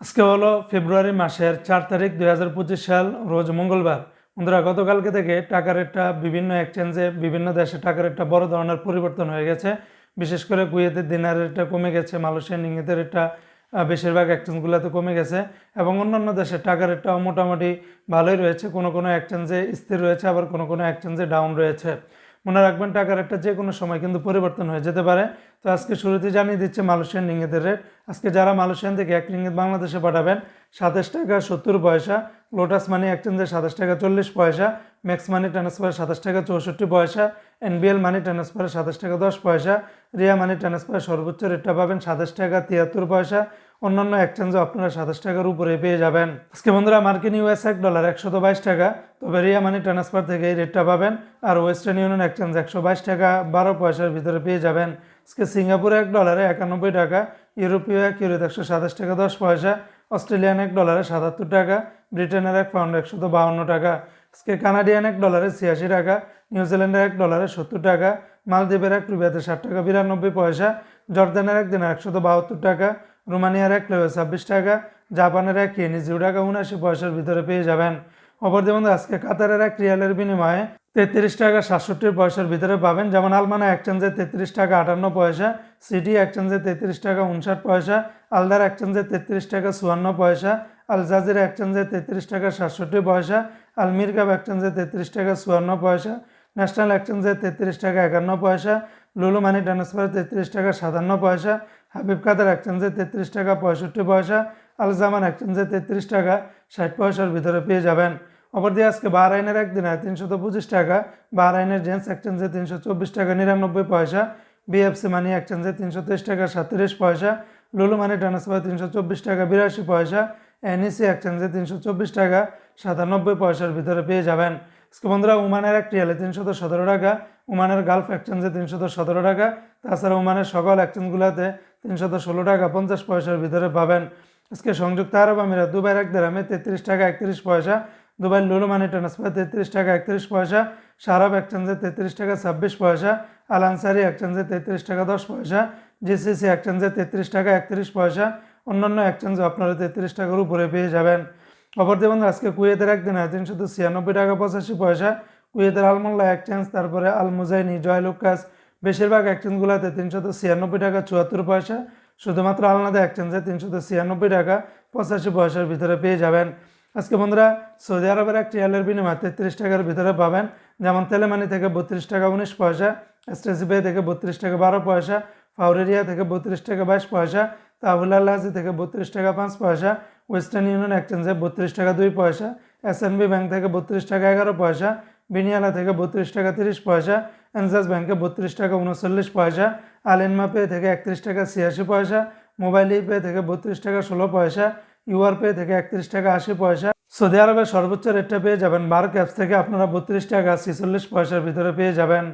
আজকে হলো ফেব্রুয়ারি মাসের চার তারিখ দুই পঁচিশ সাল, রোজ মঙ্গলবার। বন্ধুরা, গতকালকে থেকে টাকার রেটটা বিভিন্ন এক্সচেঞ্জে বিভিন্ন দেশে টাকার রেটটা বড় ধরনের পরিবর্তন হয়ে গেছে। বিশেষ করে কুয়েতের দিনার রেটটা কমে গেছে মালয়েশিয়ান ইংরেজের রেটটা বেশিরভাগ এক্সচেঞ্জগুলোতে কমে গেছে এবং অন্যান্য দেশের টাকার রেটটাও মোটামুটি ভালোই রয়েছে। কোনো কোনো এক্সচেঞ্জে স্থির রয়েছে, আবার কোনো কোনো এক্সচেঞ্জে ডাউন রয়েছে। মনে রাখবেন টাকার একটা যে কোনো সময় কিন্তু পরিবর্তন হয়ে যেতে পারে। তো আজকে শুরুতে জানিয়ে দিচ্ছে মালয়েশিয়ান রিঙ্গিতের রেট। আজকে যারা মালয়েশিয়ান থেকে এক রিঙ্গিত বাংলাদেশে পাঠাবেন, সাতাশ টাকা সত্তর পয়সা লোটাস মানি এক্সচেঞ্জে সাতাশ টাকা চল্লিশ পয়সা ম্যাক্স মানি ট্রান্সফারে সাতাশ টাকা চৌষট্টি পয়সা এনবিএল মানি ট্রান্সফারে সাতাশ টাকা দশ পয়সা রিয়া মানি ট্রান্সফারে সর্বোচ্চ রেটটা পাবেন সাতাশ টাকা তিয়াত্তর পয়সা অন্যান্য এক্সচেঞ্জে আপনারা সাতাশ টাকার উপরে পেয়ে যাবেন। আজকে বন্ধুরা মার্কিন ইউএস এক ডলার একশত বাইশ টাকা, তবে রিয়া মানি ট্রান্সফার থেকে এই রেটটা পাবেন আর ওয়েস্টার্ন ইউনিয়ন এক্সচেঞ্জ একশো বাইশ টাকা, বারো পয়সার ভিতরে পেয়ে যাবেন। আজকে সিঙ্গাপুরে এক ডলারে একানব্বই টাকা, ইউরোপীয় এক ইউরোতে একশো সাতাশ টাকা, দশ পয়সা, অস্ট্রেলিয়ান এক ডলারে সাতাত্তর টাকা, ব্রিটেনের এক পাউন্ড একশত বাউন্ন টাকা। আজকে কানাডিয়ান এক ডলারে ছিয়াশি টাকা নিউজিল্যান্ডের এক ডলারে সত্তর টাকা, মালদ্বীপের এক রুপিয়াতে ষাট টাকা, বিরানব্বই পয়সা, জর্দানের এক দিনে একশত বাহাত্তর টাকা রোমানিয়ার এক লেবে ছাব্বিশ টাকা, জাপানের এক ইয়েনি জিরো টাকা উনআশি পয়সার ভিতরে পেয়ে যাবেন। অপরদি বন্ধু, আজকে কাতারের এক রিয়ালের বিনিময়ে তেত্রিশ টাকা সাতষট্টি পয়সার ভিতরে পাবেন। যেমন আলমানা এক্সচেঞ্জে তেত্রিশ টাকা আটান্ন পয়সা, সিটি এক্সচেঞ্জে তেত্রিশ টাকা উনষাট পয়সা, আলদার এক্সচেঞ্জে তেত্রিশ টাকা চুয়ান্ন পয়সা, আল জাজির তেত্রিশ টাকা সাতষট্টি পয়সা, আল মিরকাব এক্সচেঞ্জে তেত্রিশ টাকা চুয়ান্ন পয়সা ন্যাশনাল এক্সচেঞ্জে তেত্রিশ টাকা একান্ন পয়সা লুলু মানি ট্রান্সফারে তেত্রিশ টাকা সাতান্ন পয়সা হাবিব কাতার এক্সচেঞ্জে তেত্রিশ টাকা পঁয়ষট্টি পয়সা আল জামান এক্সচেঞ্জে তেত্রিশ টাকা ষাট পয়সার ভিতরে পেয়ে যাবেন। অপরদিকে আজকে বার বাহরাইনের একদিনে তিনশত পঁচিশ টাকা, বাহরাইনের জেন্টস এক্সচেঞ্জে তিনশো চব্বিশ টাকা নিরানব্বই পয়সা বিএফসি মানি এক্সচেঞ্জে তিনশো তেইশ টাকা সাতত্রিশ পয়সা লুলু মানি ট্রান্সফার তিনশো চব্বিশ টাকা বিরাশি পয়সা এনইসি এক্সচেঞ্জে তিনশো চব্বিশ টাকা সাতানব্বই পয়সার ভিতরে পেয়ে যাবেন। বন্ধুরা উমানের এক রিয়ালে তিনশত সতেরো টাকা, উমানের গালফ এক্সচেঞ্জে তিনশত সতেরো টাকা, তাছাড়া উমানের সকল এক্সচেঞ্জগুলোতে তিনশত ষোলো টাকা পঞ্চাশ পয়সার ভিতরে পাবেন। আজকে সংযুক্ত আরব আমিরাত, দুবাইয়ের এক দেরামে তেত্রিশ টাকা একত্রিশ পয়সা দুবাই লুলু মানি ট্রান্সফার তেত্রিশ টাকা একত্রিশ পয়সা সারাব এক্সচেঞ্জে তেত্রিশ টাকা ছাব্বিশ পয়সা, আল আনসারি এক্সচেঞ্জে তেত্রিশ টাকা দশ পয়সা, জিসিসি এক্সচেঞ্জে তেত্রিশ টাকা একত্রিশ পয়সা, অন্যান্য এক্সচেঞ্জে আপনারা তেত্রিশ টাকার উপরে পেয়ে যাবেন। অপরদিকে বন্ধু, আজকে কুয়েতের একদিন একদিনে তিনশত ছিয়ানব্বই টাকা পঁচাশি পয়সা। কুয়েতের আলমোল্লা এক্সচেঞ্জ তারপরে আল মুজাইনি জয় লুকাস, বেশিরভাগ এক্সচেঞ্জগুলোতে তিনশত ছিয়ানব্বই টাকা চুয়াত্তর পয়সা। শুধুমাত্র আলনাদা এক্সচেঞ্জে তিনশত ছিয়ানব্বই টাকা পঁচাশি পয়সার ভিতরে পেয়ে যাবেন। আজকে বন্ধুরা, সৌদি আরবের এক রিয়ালের বিনিময়ে তেত্রিশ টাকার ভিতরে পাবেন। যেমন তেলেমানি থেকে বত্রিশ টাকা উনিশ পয়সা এসটিসিপে থেকে বত্রিশ টাকা বারো পয়সা, ফাউরেরিয়া থেকে বত্রিশ টাকা বাইশ পয়সা তাহুল আল্লাহাজি থেকে বত্রিশ টাকা পাঁচ পয়সা ওয়েস্টার্ন ইউনিয়ন এক্সচেঞ্জে বত্রিশ টাকা দুই পয়সা এসএনবি ব্যাংক থেকে বত্রিশ টাকা এগারো পয়সা বিনিয়ালা থেকে বত্রিশ টাকা তিরিশ পয়সা এনজাস ব্যাংকে বত্রিশ টাকা উনচল্লিশ পয়সা আলিনমা পে থেকে একত্রিশ টাকা ছিয়াশি পয়সা মোবাইল পে থেকে বত্রিশ টাকা ষোলো পয়সা ইউআর পে থেকে একত্রিশ টাকা আশি পয়সা। সৌদি আরবের সর্বোচ্চ রেটটা পেয়ে যাবেন বার্ক অ্যাপস থেকে আপনারা বত্রিশ টাকা ছেচল্লিশ পয়সার ভিতরে পেয়ে যাবেন।